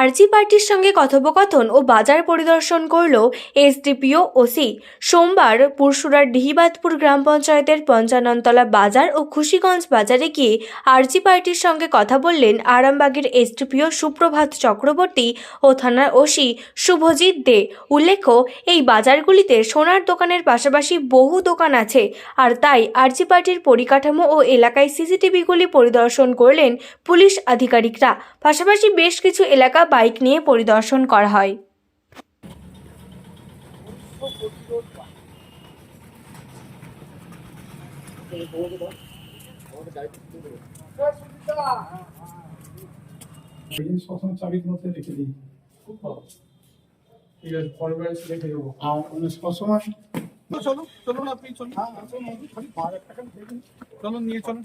আরজি পার্টির সঙ্গে কথোপকথন ও বাজার পরিদর্শন করল এসডিপিও ওসি। সোমবার পুরসুরার ডিহিবাদপুর গ্রাম পঞ্চায়েতের পঞ্চাননতলা বাজার ও খুশিগঞ্জ বাজারে গিয়ে আরজি পার্টির সঙ্গে কথা বললেন আরামবাগের এসডিপিও সুপ্রভাত চক্রবর্তী ও থানার ওসি শুভজিৎ দে। উল্লেখ্য, এই বাজারগুলিতে সোনার দোকানের পাশাপাশি বহু দোকান আছে আর তাই আরজি পার্টির পরিকাঠামো ও এলাকায় সিসিটিভিগুলি পরিদর্শন করলেন পুলিশ আধিকারিকরা। পাশাপাশি বেশ কিছু এলাকা বাইক নিয়ে পরিদর্শন করা হয়। চলুন আপনি চলুন। হ্যাঁ চলুন নিয়ে চলুন।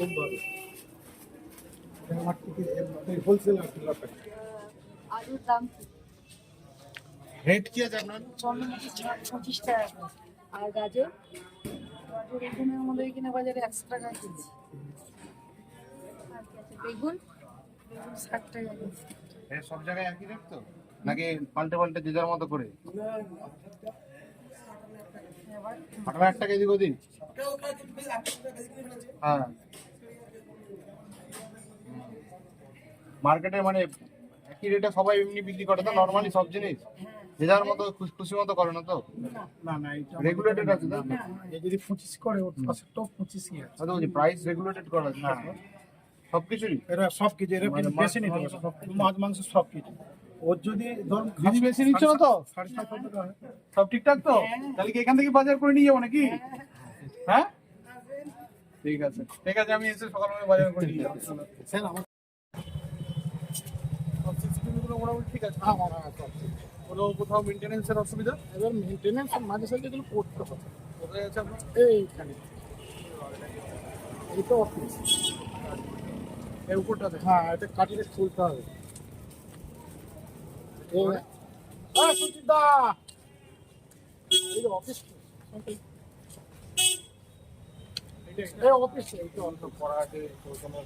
খুব দাম রেট কি আছে আপনার? পঁচিশ টাকা আর গাজর গাজর এখানে আমাদের এখানে বাজারে একশো টাকা কেজি? বেগুন সব জায়গায় একই রেট তো? নাকি পাল্টে পাল্টে যে যার মতো করে? আঠারো এক টাকা এদিক ওদিক? হ্যাঁ। মার্কেটে মানে একই রেটে সবাই এমনি বিক্রি করে তো নর্মালি সব জিনিস। যে যার মতো খুশি মতো করে না তো। না না এটা রেগুলেটেড আছে এ যদি পঁচিশ করে ওর পাশেরটাও পঁচিশই আছে। আচ্ছা বলছি প্রাইস রেগুলেটেড করা আছে? না সব কিছুরই? এরা সব কিছু এরা মানে বেশি নিতে সব মাছ মাংস সব কিছু। ওর যদি বেশি নিচ্ছ না তো? সব ঠিকঠাক তো? তাহলে কি এখান থেকে বাজার করে নিয়ে যাব নাকি? হ্যাঁ? ঠিক আছে। ঠিক আছে আমি এসে সকালবেলা বাজার করে নিয়ে যাব। স্যার সিসিটিভিগুলো মোটামুটি ঠিক আছে। হ্যাঁ হ্যাঁ হ্যাঁ, কোনো কোথাও মেনটেনেন্সের অসুবিধা? এবার মেনটেনেন্স মাঝে সাঝে এগুলো করতে হবে। কোথায় আছে আপনার? এইখানে। এই তো অফিস উপরটাতে? হ্যাঁ এটা কাটিয়ে খুলতে হবে। অফিস এই তো অন্য পড়া আছে তো কোনো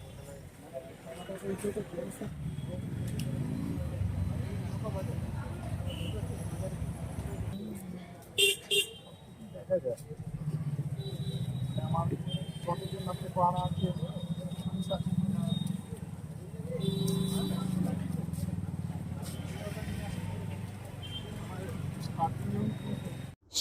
দেখা যায় আমার কতদিন আপনি পড়ানো আছে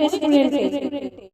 রেস্টুরেন্টে